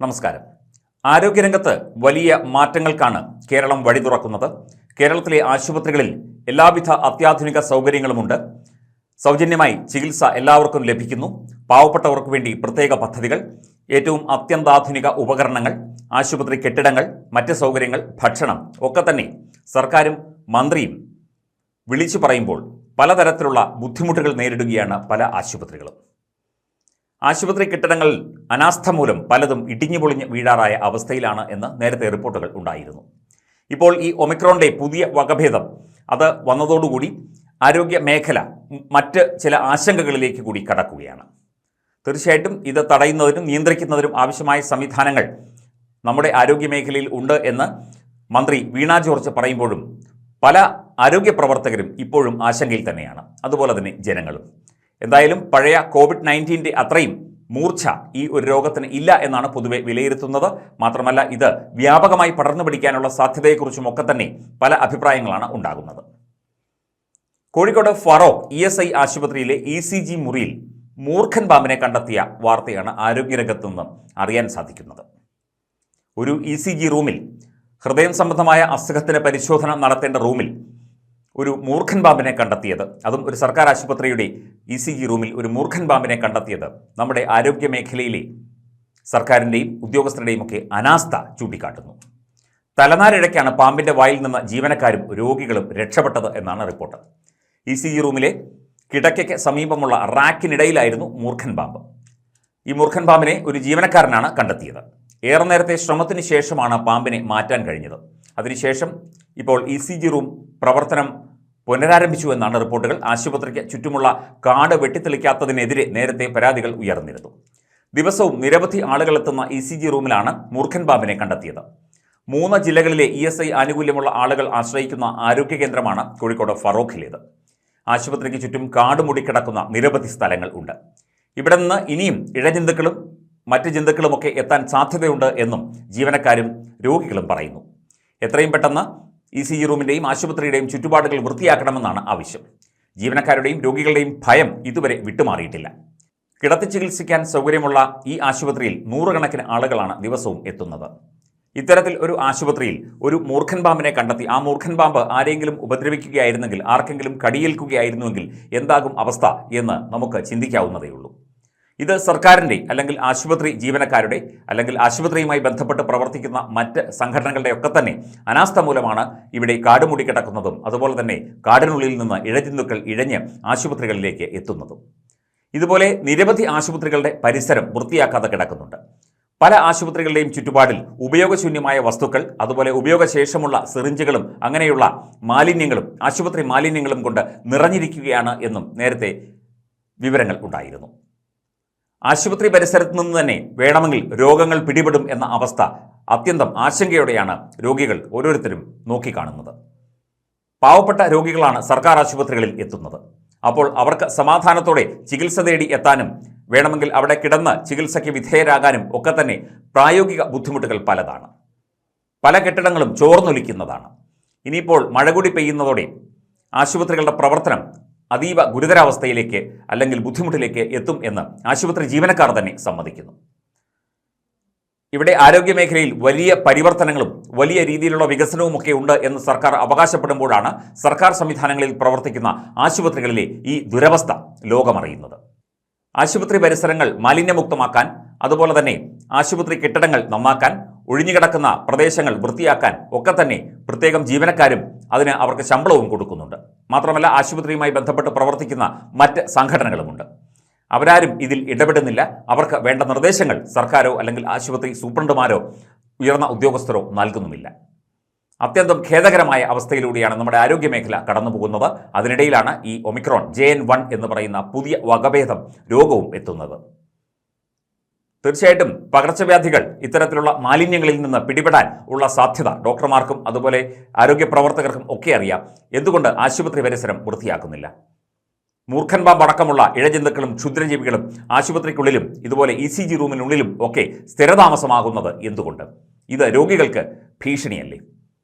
നമസ്കാരം. ആരോഗ്യരംഗത്ത് വലിയ മാറ്റങ്ങൾക്കാണ് കേരളം വഴി തുറക്കുന്നത്. കേരളത്തിലെ ആശുപത്രികളിൽ എല്ലാവിധ അത്യാധുനിക സൗകര്യങ്ങളുമുണ്ട്. സൗജന്യമായി ചികിത്സ എല്ലാവർക്കും ലഭിക്കുന്നു. പാവപ്പെട്ടവർക്ക് വേണ്ടി പ്രത്യേക പദ്ധതികൾ ഏറ്റവും അത്യന്താധുനിക ഉപകരണങ്ങൾ ആശുപത്രി കെട്ടിടങ്ങൾ മറ്റ് സൗകര്യങ്ങൾ ഭക്ഷണം ഒക്കെ തന്നെ സർക്കാരും മന്ത്രിയും വിളിച്ചു പറയുമ്പോൾ പലതരത്തിലുള്ള ബുദ്ധിമുട്ടുകൾ നേരിടുകയാണ് പല ആശുപത്രികളും. ആശുപത്രി കെട്ടിടങ്ങൾ അനാസ്ഥ മൂലം പലതും ഇടിഞ്ഞു പൊളിഞ്ഞ് വീഴാറായ അവസ്ഥയിലാണ് എന്ന് നേരത്തെ റിപ്പോർട്ടുകൾ ഉണ്ടായിരുന്നു. ഇപ്പോൾ ഈ ഒമിക്രോണിന്റെ പുതിയ വകഭേദം അത് വന്നതോടുകൂടി ആരോഗ്യ മേഖല മറ്റ് ചില ആശങ്കകളിലേക്ക് കൂടി കടക്കുകയാണ്. തീർച്ചയായിട്ടും ഇത് തടയുന്നതിനും നിയന്ത്രിക്കുന്നതിനും ആവശ്യമായ സംവിധാനങ്ങൾ നമ്മുടെ ആരോഗ്യ മേഖലയിൽ ഉണ്ട് എന്ന് മന്ത്രി വീണ ജോർജ് പറയുമ്പോഴും പല ആരോഗ്യ പ്രവർത്തകരും ഇപ്പോഴും ആശങ്കയിൽ തന്നെയാണ്. അതുപോലെ തന്നെ ജനങ്ങളും. എന്തായാലും പഴയ കോവിഡ് നയന്റീന്റെ അത്രയും മൂർച്ച ഈ ഒരു രോഗത്തിന് ഇല്ല എന്നാണ് പൊതുവെ വിലയിരുത്തുന്നത്. മാത്രമല്ല ഇത് വ്യാപകമായി പടർന്നു പിടിക്കാനുള്ള സാധ്യതയെക്കുറിച്ചും ഒക്കെ തന്നെ പല അഭിപ്രായങ്ങളാണ് ഉണ്ടാകുന്നത്. Kozhikode Feroke E S I ആശുപത്രിയിലെ ഇ സി ജി മുറിയിൽ മൂർഖൻ പാമ്പിനെ കണ്ടെത്തിയ വാർത്തയാണ് ആരോഗ്യരംഗത്ത് നിന്ന് അറിയാൻ സാധിക്കുന്നത്. ഒരു ഇ സി ജി റൂമിൽ ഹൃദയം സംബന്ധമായ അസുഖത്തിന് പരിശോധന നടത്തേണ്ട റൂമിൽ ഒരു മൂർഖൻ പാമ്പിനെ കണ്ടെത്തിയത്. അതും ഒരു സർക്കാർ ആശുപത്രിയുടെ ഇ സി ജി റൂമിൽ ഒരു മൂർഖൻ പാമ്പിനെ കണ്ടെത്തിയത്. നമ്മുടെ ആരോഗ്യ മേഖലയിലെ സർക്കാരിന്റെയും ഉദ്യോഗസ്ഥരുടെയും ഒക്കെ അനാസ്ഥ ചൂണ്ടിക്കാട്ടുന്നു. തലനാരിഴയ്ക്കാണ് പാമ്പിന്റെ വായിൽ നിന്ന് ജീവനക്കാരും രോഗികളും രക്ഷപ്പെട്ടത് എന്നാണ് റിപ്പോർട്ട്. ഇ സി ജി റൂമിലെ കിടക്കയ്ക്ക് സമീപമുള്ള റാക്കിനിടയിലായിരുന്നു മൂർഖൻ പാമ്പ്. ഈ മൂർഖൻ പാമ്പിനെ ഒരു ജീവനക്കാരനാണ് കണ്ടെത്തിയത്. ഏറെ നേരത്തെ ശ്രമത്തിന് ശേഷമാണ് പാമ്പിനെ മാറ്റാൻ കഴിഞ്ഞത്. അതിനുശേഷം ഇപ്പോൾ ഇ സി ജി റൂം പ്രവർത്തനം പുനരാരംഭിച്ചു എന്നാണ് റിപ്പോർട്ടുകൾ. ആശുപത്രിക്ക് ചുറ്റുമുള്ള കാട് വെട്ടിത്തെളിക്കാത്തതിനെതിരെ നേരത്തെ പരാതികൾ ഉയർന്നിരുന്നു. ദിവസവും നിരവധി ആളുകളെത്തുന്ന ഇ സി ജി റൂമിലാണ് മൂർഖൻ ബാബിനെ കണ്ടെത്തിയത്. മൂന്ന് ജില്ലകളിലെ ഇ എസ് ഐ ആനുകൂല്യമുള്ള ആളുകൾ ആശ്രയിക്കുന്ന ആരോഗ്യ കേന്ദ്രമാണ് കോഴിക്കോട് ഫറോഖിലേത്. ആശുപത്രിക്ക് ചുറ്റും കാട് മൂടിക്കിടക്കുന്ന നിരവധി സ്ഥലങ്ങൾ ഉണ്ട്. ഇവിടെ നിന്ന് ഇനിയും ഇഴജന്തുക്കളും മറ്റ് ജന്തുക്കളുമൊക്കെ എത്താൻ സാധ്യതയുണ്ട് എന്നും ജീവനക്കാരും രോഗികളും പറയുന്നു. എത്രയും പെട്ടെന്ന് ഇ സി ജി റൂമിന്റെയും ആശുപത്രിയുടെയും ചുറ്റുപാടുകൾ വൃത്തിയാക്കണമെന്നാണ് ആവശ്യം. ജീവനക്കാരുടെയും രോഗികളുടെയും ഭയം ഇതുവരെ വിട്ടുമാറിയിട്ടില്ല. കിടത്തി ചികിത്സിക്കാൻ സൗകര്യമുള്ള ഈ ആശുപത്രിയിൽ നൂറുകണക്കിന് ആളുകളാണ് ദിവസവും എത്തുന്നത്. ഇത്തരത്തിൽ ഒരു ആശുപത്രിയിൽ ഒരു മൂർഖൻ പാമ്പിനെ കണ്ടെത്തി ആ മൂർഖൻ പാമ്പ് ആരെങ്കിലും ഉപദ്രവിക്കുകയായിരുന്നെങ്കിൽ ആർക്കെങ്കിലും കടിയേൽക്കുകയായിരുന്നുവെങ്കിൽ എന്താകും അവസ്ഥ എന്ന് നമുക്ക് ചിന്തിക്കാവുന്നതേയുള്ളൂ. ഇത് സർക്കാരിന്റെ അല്ലെങ്കിൽ ആശുപത്രി ജീവനക്കാരുടെ അല്ലെങ്കിൽ ആശുപത്രിയുമായി ബന്ധപ്പെട്ട് പ്രവർത്തിക്കുന്ന മറ്റ് സംഘടനകളുടെ ഒക്കെ തന്നെ അനാസ്ഥ മൂലമാണ് ഇവിടെ കാട് കിടക്കുന്നതും അതുപോലെ തന്നെ കാടിനുള്ളിൽ നിന്ന് ഇഴജന്തുക്കൾ ഇഴഞ്ഞ് ആശുപത്രികളിലേക്ക് എത്തുന്നതും. ഇതുപോലെ നിരവധി ആശുപത്രികളുടെ പരിസരം വൃത്തിയാക്കാതെ കിടക്കുന്നുണ്ട്. പല ആശുപത്രികളുടെയും ചുറ്റുപാടിൽ ഉപയോഗശൂന്യമായ വസ്തുക്കൾ അതുപോലെ ഉപയോഗശേഷമുള്ള സിറിഞ്ചുകളും അങ്ങനെയുള്ള മാലിന്യങ്ങളും ആശുപത്രി മാലിന്യങ്ങളും കൊണ്ട് നിറഞ്ഞിരിക്കുകയാണ് എന്നും നേരത്തെ വിവരങ്ങൾ ഉണ്ടായിരുന്നു. ആശുപത്രി പരിസരത്ത് നിന്ന് തന്നെ വേണമെങ്കിൽ രോഗങ്ങൾ പിടിപെടും എന്ന അവസ്ഥ അത്യന്തം ആശങ്കയോടെയാണ് രോഗികൾ ഓരോരുത്തരും നോക്കിക്കാണുന്നത്. പാവപ്പെട്ട രോഗികളാണ് സർക്കാർ ആശുപത്രികളിൽ എത്തുന്നത്. അപ്പോൾ അവർക്ക് സമാധാനത്തോടെ ചികിത്സ തേടി എത്താനും വേണമെങ്കിൽ അവിടെ കിടന്ന് ചികിത്സയ്ക്ക് വിധേയരാകാനും ഒക്കെ തന്നെ പ്രായോഗിക ബുദ്ധിമുട്ടുകൾ പലതാണ്. പല കെട്ടിടങ്ങളും ചോർന്നൊലിക്കുന്നതാണ്. ഇനിയിപ്പോൾ മഴ കൂടി പെയ്യുന്നതോടെ ആശുപത്രികളുടെ പ്രവർത്തനം അതീവ ഗുരുതരാവസ്ഥയിലേക്ക് അല്ലെങ്കിൽ ബുദ്ധിമുട്ടിലേക്ക് എത്തും എന്ന് ആശുപത്രി ജീവനക്കാർ തന്നെ സമ്മതിക്കുന്നു. ഇവിടെ ആരോഗ്യമേഖലയിൽ വലിയ പരിവർത്തനങ്ങളും വലിയ രീതിയിലുള്ള വികസനവും ഒക്കെ ഉണ്ട് എന്ന് സർക്കാർ അവകാശപ്പെടുമ്പോഴാണ് സർക്കാർ സംവിധാനങ്ങളിൽ പ്രവർത്തിക്കുന്ന ആശുപത്രികളിലെ ഈ ദുരവസ്ഥ ലോകമറിയുന്നത്. ആശുപത്രി പരിസരങ്ങൾ മാലിന്യമുക്തമാക്കാൻ അതുപോലെ തന്നെ ആശുപത്രി കെട്ടിടങ്ങൾ നന്നാക്കാൻ ഒഴിഞ്ഞുകിടക്കുന്ന പ്രദേശങ്ങൾ വൃത്തിയാക്കാൻ ഒക്കെ തന്നെ പ്രത്യേകം ജീവനക്കാരും അതിന് അവർക്ക് ശമ്പളവും കൊടുക്കുന്നുണ്ട്. മാത്രമല്ല ആശുപത്രിയുമായി ബന്ധപ്പെട്ട് പ്രവർത്തിക്കുന്ന മറ്റ് സംഘടനകളുമുണ്ട്. അവരാരും ഇതിൽ ഇടപെടുന്നില്ല. അവർക്ക് വേണ്ട നിർദ്ദേശങ്ങൾ സർക്കാരോ അല്ലെങ്കിൽ ആശുപത്രി സൂപ്രണ്ടുമാരോ ഉയർന്ന ഉദ്യോഗസ്ഥരോ നൽകുന്നുമില്ല. അത്യന്തം ഖേദകരമായ അവസ്ഥയിലൂടെയാണ് നമ്മുടെ ആരോഗ്യ മേഖല കടന്നു പോകുന്നത് അതിനിടയിലാണ് ഈ ഒമിക്രോൺ ജെ എൻ വൺ എന്ന് പറയുന്ന പുതിയ വകഭേദം രോഗവും എത്തുന്നത്. തീർച്ചയായിട്ടും പകർച്ചവ്യാധികൾ ഇത്തരത്തിലുള്ള മാലിന്യങ്ങളിൽ നിന്ന് പിടിപെടാൻ ഉള്ള സാധ്യത ഡോക്ടർമാർക്കും അതുപോലെ ആരോഗ്യ പ്രവർത്തകർക്കും ഒക്കെ അറിയാം. എന്തുകൊണ്ട് ആശുപത്രി പരിസരം വൃത്തിയാക്കുന്നില്ല? മൂർഖൻപാമ്പ് അടക്കമുള്ള ഇഴജന്തുക്കളും ക്ഷുദ്രജീവികളും ആശുപത്രിക്കുള്ളിലും ഇതുപോലെ ഇ സി ജി റൂമിനുള്ളിലും ഒക്കെ സ്ഥിരതാമസമാകുന്നത് എന്തുകൊണ്ട്? ഇത് രോഗികൾക്ക് ഭീഷണിയല്ലേ?